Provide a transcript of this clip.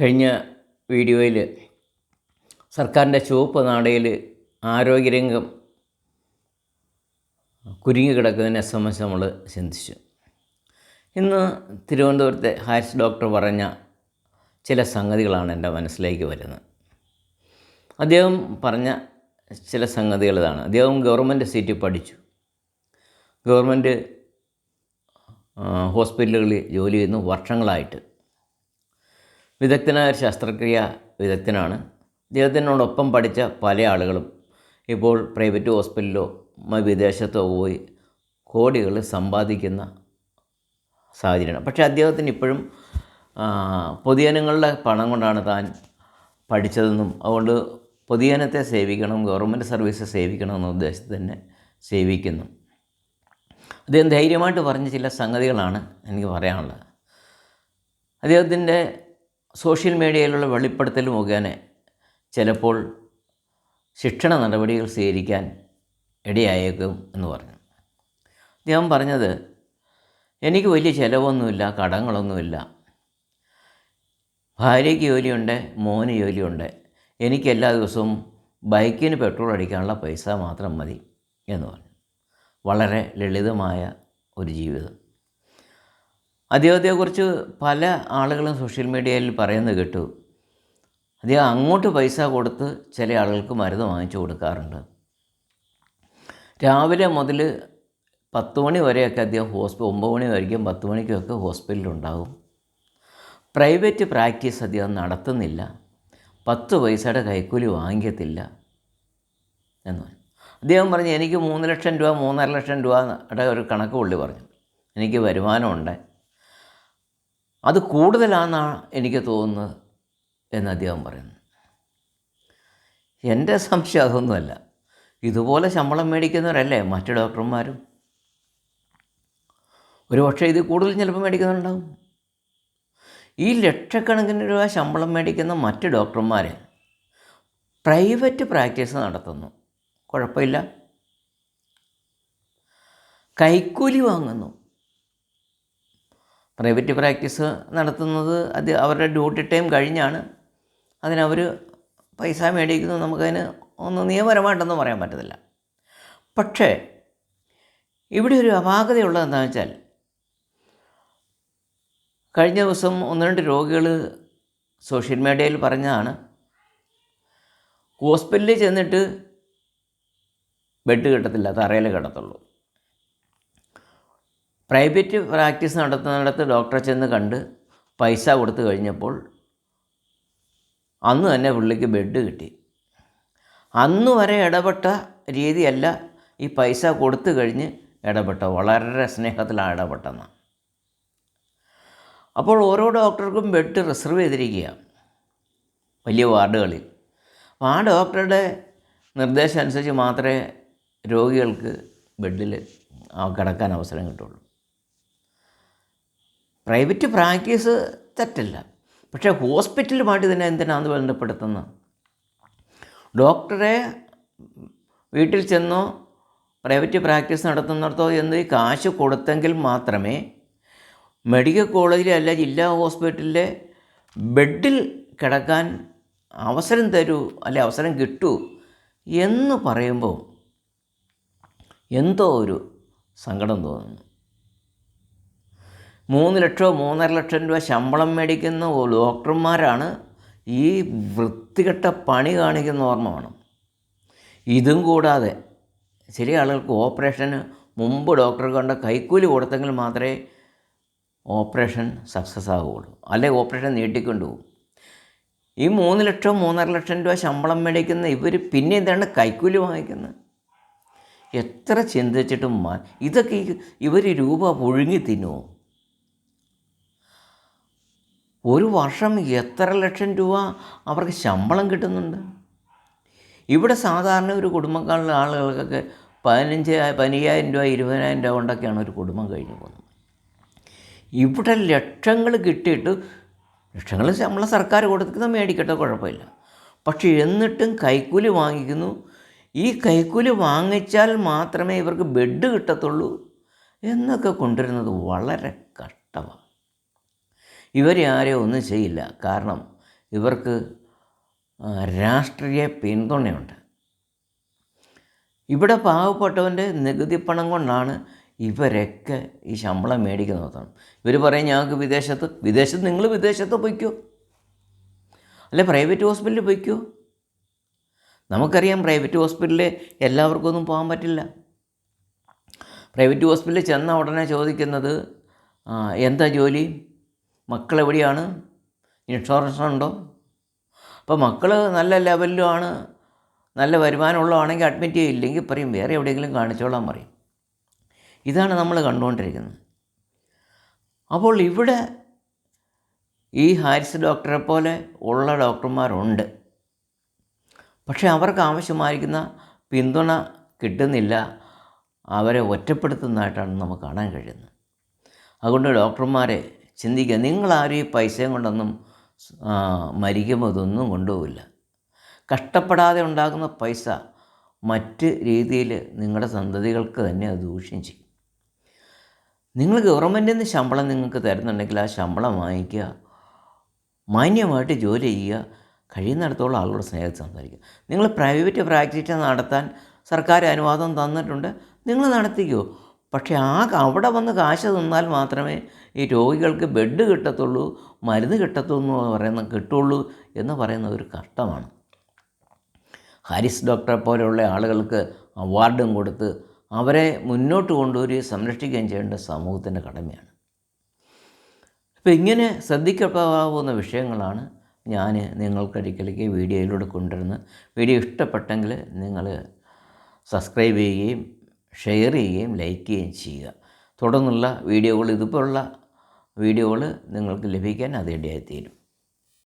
കഴിഞ്ഞ വീഡിയോയിൽ സർക്കാരിന്റെ ചുവപ്പ് നാടയിൽ ആരോഗ്യരംഗം കുരുങ്ങി കിടക്കുന്നതിനെ സംബന്ധിച്ച് നമ്മൾ ചിന്തിച്ചു. ഇന്ന് തിരുവനന്തപുരത്തെ ഹാരിസ് ഡോക്ടർ പറഞ്ഞ ചില സംഗതികളാണ് എന്റെ മനസ്സിലേക്ക് വരുന്നത്. അദ്ദേഹം പറഞ്ഞ ചില സംഗതികൾ ഇതാണ്. അദ്ദേഹം ഗവൺമെന്റ് സീറ്റിൽ പഠിച്ചു. ഗവൺമെന്റ് ഹോസ്പിറ്റലുകളിൽ ജോലി ചെയ്യുന്നു വർഷങ്ങളായിട്ട്. വിദഗ്ധനായ ഒരു ശസ്ത്രക്രിയ വിദഗ്ധനാണ്. അദ്ദേഹത്തിനോടൊപ്പം പഠിച്ച പല ആളുകളും ഇപ്പോൾ പ്രൈവറ്റ് ഹോസ്പിറ്റലിലോ വിദേശത്തോ പോയി കോടികൾ സമ്പാദിക്കുന്ന സാഹചര്യമാണ്. പക്ഷേ അദ്ദേഹത്തിന് ഇപ്പോഴും പൊതുജനങ്ങളുടെ പണം കൊണ്ടാണ് താൻ പഠിച്ചതെന്നും അതുകൊണ്ട് പൊതുജനത്തെ സേവിക്കണം ഗവൺമെന്റ് സർവീസ് സേവിക്കണം എന്ന ഉദ്ദേശത്തിൽ തന്നെ സേവിക്കുന്നു. അദ്ദേഹം ധൈര്യമായിട്ട് പറഞ്ഞ ചില സംഗതികളാണ് എനിക്ക് പറയാനുള്ളത്. അദ്ദേഹത്തിന്റെ സോഷ്യൽ മീഡിയയിലുള്ള വെളിപ്പെടുത്തൽ മുഖേന ചിലപ്പോൾ ശിക്ഷണ നടപടികൾ സ്വീകരിക്കാൻ ഇടയായേക്കും എന്ന് പറഞ്ഞു. അദ്ദേഹം പറഞ്ഞത് എനിക്ക് വലിയ ചിലവൊന്നുമില്ല കടങ്ങളൊന്നുമില്ല. ഭാര്യയ്ക്ക് ജോലിയുണ്ട് മോന് ജോലിയുണ്ട്. എനിക്ക് എല്ലാ ദിവസവും ബൈക്കിന് പെട്രോൾ അടിക്കാനുള്ള പൈസ മാത്രം മതി എന്ന് പറഞ്ഞു. വളരെ ലളിതമായ ഒരു ജീവിതം. അദ്ദേഹത്തെക്കുറിച്ച് പല ആളുകളും സോഷ്യൽ മീഡിയയിൽ പറയുന്നത് കേട്ടു. അദ്ദേഹം അങ്ങോട്ട് പൈസ കൊടുത്ത് ചില ആളുകൾക്ക് മരുന്ന് വാങ്ങിച്ചു കൊടുക്കാറുണ്ട്. രാവിലെ മുതൽ പത്ത് മണി വരെയൊക്കെ അദ്ദേഹം ഹോസ്പിറ്റൽ ഒമ്പത് മണി വരെയും പത്ത് മണിക്കൊക്കെ ഹോസ്പിറ്റലുണ്ടാകും പ്രൈവറ്റ് പ്രാക്ടീസ് അദ്ദേഹം നടത്തുന്നില്ല. പത്ത് പൈസയുടെ കൈക്കൂലി വാങ്ങിക്കത്തില്ല എന്ന് അദ്ദേഹം പറഞ്ഞു എനിക്ക് മൂന്ന് ലക്ഷം രൂപ മൂന്നര ലക്ഷം രൂപയുടെ ഒരു കണക്ക് പുള്ളി പറഞ്ഞു. എനിക്ക് വരുമാനമുണ്ട്. അത് കൂടുതലാണെന്നാണ് എനിക്ക് തോന്നുന്നത് എന്ന് അദ്ദേഹം പറയുന്നു. എന്റെ സംശയം അതൊന്നുമല്ല. ഇതുപോലെ ശമ്പളം മേടിക്കുന്നവരല്ലേ മറ്റു ഡോക്ടർമാരും? ഒരു പക്ഷേ ഇത് കൂടുതൽ ചിലപ്പോൾ മേടിക്കുന്നുണ്ടാവും ഈ ലക്ഷക്കണക്കിന് രൂപ ശമ്പളം മേടിക്കുന്ന മറ്റ് ഡോക്ടർമാരെ പ്രൈവറ്റ് പ്രാക്ടീസ് നടത്തുന്നു. കുഴപ്പമില്ല. കൈക്കൂലി വാങ്ങുന്നു. പ്രൈവറ്റ് പ്രാക്ടീസ് നടത്തുന്നത് അത് അവരുടെ ഡ്യൂട്ടി ടൈം കഴിഞ്ഞാണ്. അതിനവർ പൈസ മേടിക്കുന്നു. നമുക്കതിന് ഒന്നും നിയമപരമായിട്ടൊന്നും പറയാൻ പറ്റത്തില്ല. പക്ഷേ ഇവിടെ ഒരു അപാകതയുള്ളത് എന്താണെന്ന് വെച്ചാൽ കഴിഞ്ഞ ദിവസം ഒന്ന് രണ്ട് രോഗികൾ സോഷ്യൽ മീഡിയയിൽ പറഞ്ഞതാണ് ഹോസ്പിറ്റലിൽ ചെന്നിട്ട് ബെഡ് കിട്ടത്തില്ല തറയിൽ കിടത്തുള്ളൂ. പ്രൈവറ്റ് പ്രാക്ടീസ് നടത്തുന്നിടത്ത് ഡോക്ടറെ ചെന്ന് കണ്ട് പൈസ കൊടുത്തു കഴിഞ്ഞപ്പോൾ അന്ന് തന്നെ പുള്ളിക്ക് ബെഡ് കിട്ടി. അന്ന് വരെ ഇടപെട്ട രീതിയല്ല ഈ പൈസ കൊടുത്തു കഴിഞ്ഞ് ഇടപെട്ട വളരെ സ്നേഹത്തിലാണ് ഇടപെട്ടെന്ന്. അപ്പോൾ ഓരോ ഡോക്ടർക്കും ബെഡ് റിസർവ് ചെയ്തിരിക്കുക വലിയ വാർഡുകളിൽ. അപ്പോൾ ആ ഡോക്ടറുടെ നിർദ്ദേശം അനുസരിച്ച് മാത്രമേ രോഗികൾക്ക് ബെഡിൽ കിടക്കാൻ അവസരം കിട്ടുള്ളൂ. പ്രൈവറ്റ് പ്രാക്ടീസ് തെറ്റല്ല. പക്ഷേ ഹോസ്പിറ്റലുമായിട്ട് ഇതിനെ എന്തിനാണ് ബന്ധപ്പെടുത്തുന്നത് ഡോക്ടറെ വീട്ടിൽ ചെന്നോ പ്രൈവറ്റ് പ്രാക്ടീസ് നടത്തുന്നിടത്തോ എന്ന് കാശ് കൊടുത്തെങ്കിൽ മാത്രമേ മെഡിക്കൽ കോളേജിലെ അല്ല ജില്ലാ ഹോസ്പിറ്റലിലെ ബെഡിൽ കിടക്കാൻ അവസരം തരൂ അല്ലെ അവസരം കിട്ടൂ എന്ന് പറയുമ്പോൾ എന്തോ ഒരു സങ്കടം തോന്നുന്നു. മൂന്ന് ലക്ഷമോ മൂന്നര ലക്ഷം രൂപ ശമ്പളം മേടിക്കുന്ന ഡോക്ടർമാരാണ് ഈ വൃത്തികെട്ട പണി കാണിക്കുന്ന ഓർമ്മ വേണം. ഇതും കൂടാതെ ചില ആളുകൾക്ക് ഓപ്പറേഷന് മുമ്പ് ഡോക്ടർ കണ്ട കൈക്കൂലി കൊടുത്തെങ്കിൽ മാത്രമേ ഓപ്പറേഷൻ സക്സസ് ആവുകയുള്ളൂ. അല്ലെങ്കിൽ ഓപ്പറേഷൻ നീട്ടിക്കൊണ്ടുപോകും. ഈ മൂന്ന് ലക്ഷം മൂന്നര ലക്ഷം രൂപ ശമ്പളം മേടിക്കുന്ന ഇവർ പിന്നെ എന്താണ് കൈക്കൂലി വാങ്ങിക്കുന്നത്? എത്ര ചിന്തിച്ചിട്ടും ഇതൊക്കെ ഇവർ രൂപ പുഴുങ്ങി തിന്നുമോ ഒരു വർഷം എത്ര ലക്ഷം രൂപ അവർക്ക് ശമ്പളം കിട്ടുന്നുണ്ട്? ഇവിടെ സാധാരണ ഒരു കുടുംബക്കാരിലെ ആളുകൾക്കൊക്കെ പതിനഞ്ച് പതിനയ്യായിരം രൂപ ഇരുപതിനായിരം രൂപ കൊണ്ടൊക്കെയാണ് ഒരു കുടുംബം കഴിഞ്ഞു പോകുന്നത്. ഇവിടെ ലക്ഷങ്ങൾ കിട്ടിയിട്ട് ലക്ഷങ്ങൾ നമ്മളെ സർക്കാർ കൊടുക്കുന്ന മേടിക്കട്ടെ കുഴപ്പമില്ല. പക്ഷേ എന്നിട്ടും കൈക്കൂലി വാങ്ങിക്കുന്നു. ഈ കൈക്കൂലി വാങ്ങിച്ചാൽ മാത്രമേ ഇവർക്ക് ബെഡ് കിട്ടത്തുള്ളൂ എന്നൊക്കെ കൊണ്ടുവരുന്നത് വളരെ കഷ്ടമാണ്. ഇവരെ ആരെയും ഒന്നും ചെയ്യില്ല. കാരണം ഇവർക്ക് രാഷ്ട്രീയ പിന്തുണയുണ്ട്. ഇവിടെ പാവപ്പെട്ടവന്റെ നികുതി പണം കൊണ്ടാണ് ഇവരൊക്കെ ഈ ശമ്പളം മേടിക്കുന്നത് ഇവർ പറയും ഞങ്ങൾക്ക് വിദേശത്ത് വിദേശത്ത് നിങ്ങൾ വിദേശത്ത് പൊയ്ക്കോ. അല്ലെ പ്രൈവറ്റ് ഹോസ്പിറ്റലിൽ പൊയ്ക്കോ. നമുക്കറിയാം പ്രൈവറ്റ് ഹോസ്പിറ്റലിൽ എല്ലാവർക്കും ഒന്നും പോകാൻ പറ്റില്ല. പ്രൈവറ്റ് ഹോസ്പിറ്റലിൽ ചെന്ന ഉടനെ ചോദിക്കുന്നത് എന്താ ജോലി? മക്കൾ എവിടെയാണ് ഇൻഷുറൻസ് ഉണ്ടോ? അപ്പോൾ മക്കൾ നല്ല ലെവലിലുമാണ് നല്ല വരുമാനമുള്ളതാണെങ്കിൽ അഡ്മിറ്റ് ചെയ്യില്ലെങ്കിൽ പറയും വേറെ എവിടെയെങ്കിലും കാണിച്ചോളാൻ പറയും. ഇതാണ് നമ്മൾ കണ്ടുകൊണ്ടിരിക്കുന്നത്. അപ്പോൾ ഇവിടെ ഈ ഹാരിസ് ഡോക്ടറെ പോലെ ഉള്ള ഡോക്ടർമാരുണ്ട്. പക്ഷേ അവർക്ക് ആവശ്യമായിരിക്കുന്ന പിന്തുണ കിട്ടുന്നില്ല. അവരെ ഒറ്റപ്പെടുത്തുന്നതായിട്ടാണ് നമുക്ക് കാണാൻ കഴിയുന്നത്. അതുകൊണ്ട് ഡോക്ടർമാരെ ചിന്തിക്കുക. നിങ്ങളാരും ഈ പൈസയും കൊണ്ടൊന്നും മരിക്കുമ്പോൾ ഇതൊന്നും കൊണ്ടുപോകില്ല കഷ്ടപ്പെടാതെ ഉണ്ടാകുന്ന പൈസ മറ്റ് രീതിയിൽ നിങ്ങളുടെ സന്തതികൾക്ക് തന്നെ അത് ദൂഷ്യം ചെയ്യും. നിങ്ങൾ ഗവൺമെന്റിൽ നിന്ന് ശമ്പളം നിങ്ങൾക്ക് തരുന്നുണ്ടെങ്കിൽ ആ ശമ്പളം വാങ്ങിക്കുക. മാന്യമായിട്ട് ജോലി ചെയ്യുക. കഴിയുന്നിടത്തോളം ആളുകളുടെ സ്നേഹത്തിൽ സംസാരിക്കുക. നിങ്ങൾ പ്രൈവറ്റ് പ്രാക്ടീസ് നടത്താൻ സർക്കാർ അനുവാദം തന്നിട്ടുണ്ട്. നിങ്ങൾ നടത്തിക്കോ. പക്ഷേ ആ അവിടെ വന്ന് കാശ് തന്നാൽ മാത്രമേ ഈ രോഗികൾക്ക് ബെഡ് കിട്ടത്തുള്ളൂ മരുന്ന് കിട്ടത്തുള്ളൂ എന്ന് പറയുന്ന കിട്ടുള്ളൂ എന്ന് പറയുന്ന ഒരു കഷ്ടമാണ്. ഹാരിസ് ഡോക്ടറെ പോലെയുള്ള ആളുകൾക്ക് അവാർഡും കൊടുത്ത് അവരെ മുന്നോട്ട് കൊണ്ടുവരികയും സംരക്ഷിക്കുകയും ചെയ്യേണ്ട സമൂഹത്തിന്റെ കടമയാണ്. അപ്പോൾ ഇങ്ങനെ ശ്രദ്ധിക്കപ്പെടാവുന്ന വിഷയങ്ങളാണ് ഞാൻ നിങ്ങൾക്കരികിലേക്ക് വീഡിയോയിലൂടെ കൊണ്ടുവരുന്നത്. വീഡിയോ ഇഷ്ടപ്പെട്ടെങ്കിൽ നിങ്ങൾ സബ്സ്ക്രൈബ് ചെയ്യുകയും ഷെയർ ചെയ്യുകയും ലൈക്ക് ചെയ്യുകയും ചെയ്യുക. തുടർന്നുള്ള വീഡിയോകൾ ഇതുപോലുള്ള വീഡിയോകൾ നിങ്ങൾക്ക് ലഭിക്കാൻ അത് ഇടയായിത്തീരും.